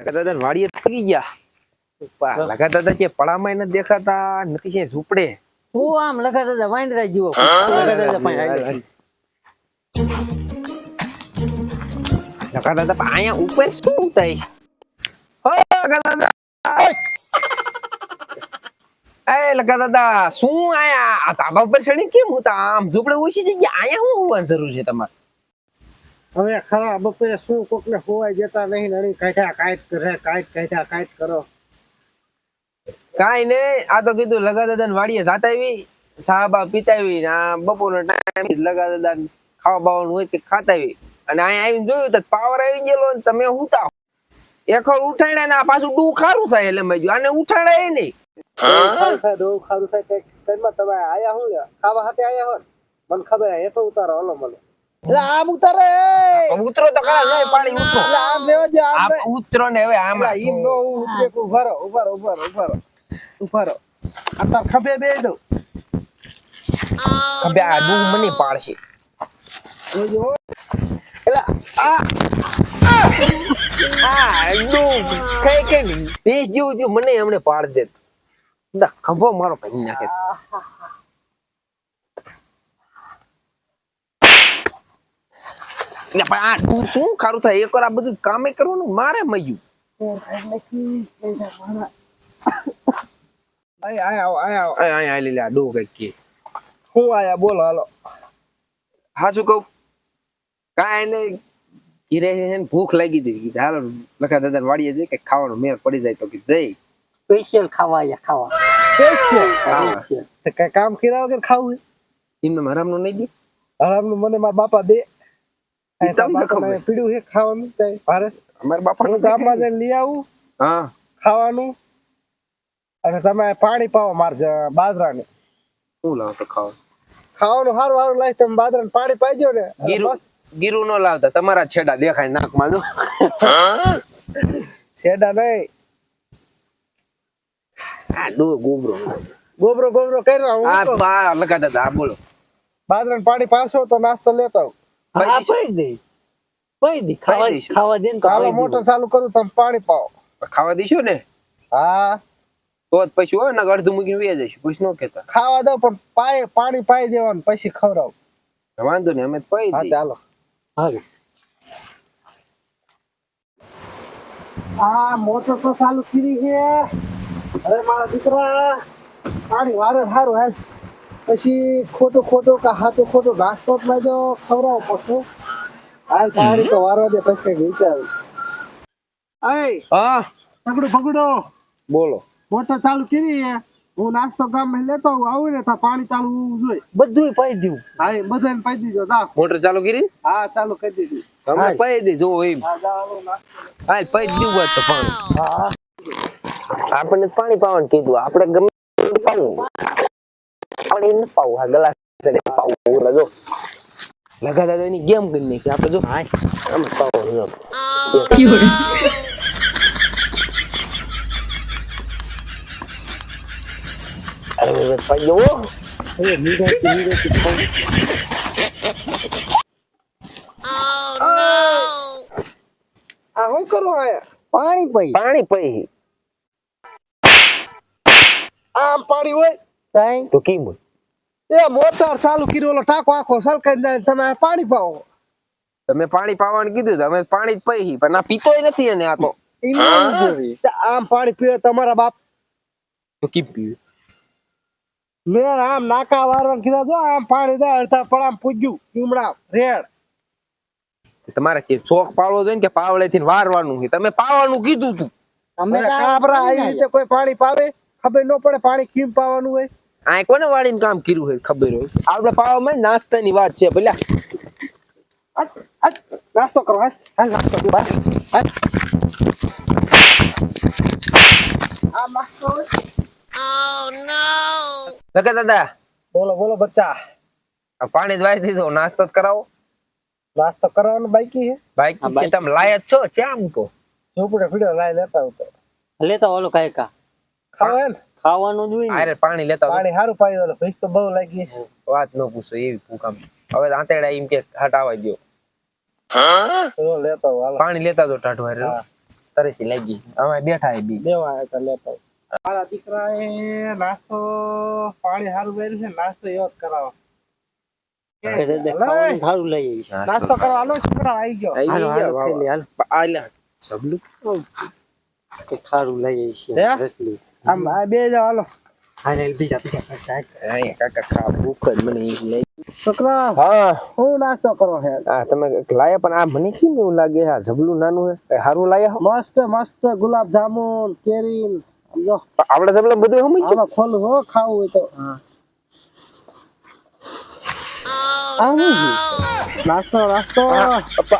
લગા દાદા વાડીએ થઈ ગયા. લગા દાદા છે પડામાં નથી દેખાતા નથી છે ઝૂંપડે. હું આમ લખા દાદા વાંદરા જીવો. લગાતા હતા પણ હાલ્યો. લગા દાદા પણ અહીંયા ઉપર શું થાય છે લગા દાદા શું આયા? આ તાબા ઉપર ચડી કેમ હું આમ ઝૂંપડે ઓછી જગ્યા અહીંયા શું હોવાની જરૂર છે તમારે? હવે ખરા બપોરે શું કોકને હોવાય જતા નહીં નડી કાઢ્યા કાંઈક કરે કાંઈક કાઢ્યા કાંઈક કરો. કાઈ નઈ આ તો કીધું લગા દાદા વાડીએ જાતા આવી સાહબા પીતા આવી ને આ બપોરનો ટાઈમ લગા દાદા ખાવા બાવાનું હોય તે ખાતા આવી. અને અહીંયા આવીને જોયું તો પાવર આવી ગયેલો ને તમે હુતા એક વાર ઉઠાડ્યા ને આ પાછું ડૂ ખારું થાય એટલે મેં આને ઉઠાડાય નહીં. ખારું થાય દોવું ખારું થાય તમે આયા હું ખાવા હાથે આયા હોત મને ખબર એ તો ઉતારો હલો મને આમ ઉતારે. ઉતરો તો ખરા નહીં પાણી ઉતરો. એટલે આમ લેવા જે આમ ઉતરો ને હવે આમાં ઈમ નો ઉતરે આ તાર ખભે બે દઉં. ખભે આ ડૂ મને પાડશે. જોજો. એટલે આ. આ. કઈ કઈ જેવું મને હમણે પાડ દે ખભો મારો ભાઈ નાખે. ને પણ આ તું શું ખારું થાય? એકવાર આ બધું કામે કરવાનું મારે મયું. આય આય આવો આય આવો. આય આય લે લે આ ડો કઈ કે. હું આયા? બોલો હાલો. હા શું કહું? કાંઈ નહીં. ઘીરે હે ને ભૂખ લાગી હતી. કીધું હાલો લખા દાદા વાડીએ જઈ કે ખાવાનું મેળ પડી જાય તો કે જઈ. સ્પેશિયલ ખાવા આયા ખાવા. સ્પેશિયલ તો કામ કર્યા વગર ખાવું એમને હરામનું નહીં દે? હરામનું મને મારા બાપા દે. પીડ્યું છે ખાવાનું ત્યાં ભારે અમારા બાપા ગામમાં જઈને લઈ આવું હા. ખાવાનું અને તમે પાણી પાવો મારે બાજરાને. શું લાવો તો ખાવા. ખાવાનું સારું સારું લાગે તમે બાજરાને પાણી પાઈ દો ને. ગીરું નો લાવતા તમારા છેડા દેખાય નાકમાં જો. છેડા નહીં. આ ડો ગોબરો. ગોબરો ગોબરો કર્યો આ બા લગા દાદા બોલો. બાજરાને પાણી પાસો તો નાસ્તો લેતો આવું. હા દે દે ખાવા દઈશું. ખાવા દે ને તો તો હાલો પૈ મોટર ચાલુ કરું તમે પાણી ખાવા દઈશું ને? હા. તો જ પછી હોય ને અડધું મૂકીને વે જઈશું. પછી નો કેતા ખાવા દો પણ પાય પાણી પાઈ દેવાનું પછી ખવડાવ. વાંધો નહીં અમે પઈ હા ચાલો. હારું. આ મોટર તો ચાલુ કરી છે. અરે મારા દીકરા પાણી વારે સારું હાલ. પછી ખોટો ખોટો કે ખોટો ખોટું નાસ્તો જ જો ખવડાવો પછી હાલ પાણી તો વારવા દે પછી કઈ વિચાર. હા. પકડો પકડો. બોલો. મોટર ચાલુ કરી હું. નાસ્તો ગામમાં લેતો આવું આવું ને તા પાણી ચાલુ જોઈ જોઈએ. બધુંય પાઈ દેવું હા એ બધાને પાઈ દીધો જા મોટર ચાલુ કરી? હા ચાલુ કરી દીધી. અમે પાઈ દેજો એમ. હા પાઈ દીવું હોય તો પાણી. હા. આપણને પાણી પાવાનું કીધું. આપણે ગમે એટલું પાવું આપણે એને પાવું હા ગલાસ પાવું ઓલા જો લગા દાદાની ગેમ કરી નાખી આપણે જો હા આમ જ પાવાનું જો. અરે હવે પાઈ દો એ નિરાંતી નિરાંતી ખાવું. આ શું કરો આયા પાણી પૈ પાણી પઈ આમ પાણી હોય કાંઈ તો કેમ હોય એ મોટર ચાલુ કર્યો ઓલો ટાંકો આખો સલકાઈ જાય તમે પાણી પાવો. તમે પાણી પાવાનું કીધું તમે અમે પાણી જ પઈ પણ આ પીતોય નથી એને આ તો. આમ પાણી પીવે તમારા બાપ. તો કેમ પીવે? મેં આમ નાકા વારવાનું કીધા જો આમ પાણી દે અડધા પડામ પૂજ્યું ચીમડા રેડ. તમારે કે શોખ પાડવો જોઈએ ને કે પાવડે થી વારવાનું છે? તમે પાવાનું કીધું તું. અમે કાબરા આવી રીતે કોઈ પાણી પાવે? ખબર ન પડે પાણી કેમ પાવાનું હોય? આ કોને વાળીને કામ કર્યું હોય ખબર હોય? આપણે પાવામાં નાસ્તાની વાત છે હાલ, નાસ્તો કરો હાલ નાસ્તો કરો બસ આ નાસ્તો? લખે દાદા બોલો બોલો બચ્ચા. આ પાણી દવાઈ દીધો નાસ્તો જ કરાવો. નાસ્તો કરવાનો બાકી છે. બાઈક છે તમે લાયક છો ચામ મૂકો ઝૂંપડે ફીડો લાય લેતા આવતો. લેતા ઓલો કાંઈ કા ખાવા હે ને ખાવાનું જ હોય અરે પાણી લેતા પાણી સારું પાઈ દો ભીખ તો બહુ લાગી વાત ન પૂછો એવી ભૂકામ હવે દાંતેડા એમ કે હટાવા દો તો લેતા હાલો. પાણી લેતા દો ટાઢું રે હા. લાગી. અમે બેઠા એ બી. બેવા તો લેતા મારા દીકરા એ નાસ્તો પાણી સારું કર્યું છે નાસ્તો એવો જ કરાવો. સારું લઈ. નાસ્તો કરવા હાલો છોકરા આવી ગયો. આવી ગયો હાલ સબલું સારું લઈ આવી હે? આમ આ બે જાવ હાલો. હાલે, બીજા બીજા કાકા ખા ભૂખ જ મને લઈ છોકરા હા. હું નાસ્તો કરો હે હા તમે લાયા પણ આ મને કેમ એવું લાગે? આ જબલું નાનું હે હારું લાયા મસ્ત મસ્ત ગુલાબ જામુન કેરી જો. આપણે આપડે જબલા બધું સમજ હાલો ખોલ હો ખાવું હોય તો. હા શું નાસ્તો નાસ્તો.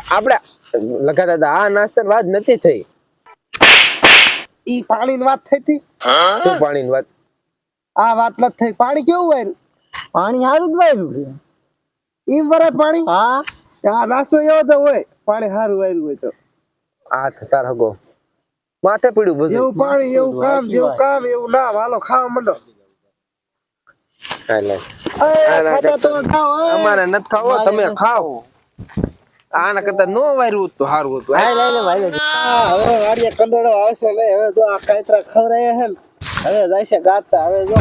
આપડે લગા દાદા આ નાસ્તા વાત નથી થઈ. ઈ પાણી વાત થઈ હતી? શું પાણીની વાત? આ વાત નથી થઈ. પાણી કેવું હોય? પાણી સારું જ વાયરું છે. ઈ વરે પાણી? હા. આ નાસ્તો એવો તો હોય. પાણી સારું વાયરું હોય તો. આ થતા હગો. માથે પડ્યું બધું. એવું પાણી એવું કામ જેવું કામ એવું ના હાલો ખાવા માંડો. અમારે નથી ખાવો તમે ખાઓ. આના કરતા નો વાયરું તો સારું હતું હાલે, હાલે, હાલે. આ હવે વાડીએ કંદોડો આવશે ને હવે જો આ કાતરા ખવરાય છે હવે જાય છે ગાતા. હવે જો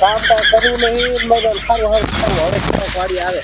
કામ કામ કરવું નહીં સારું સારું સારું હવે વાડી આવે.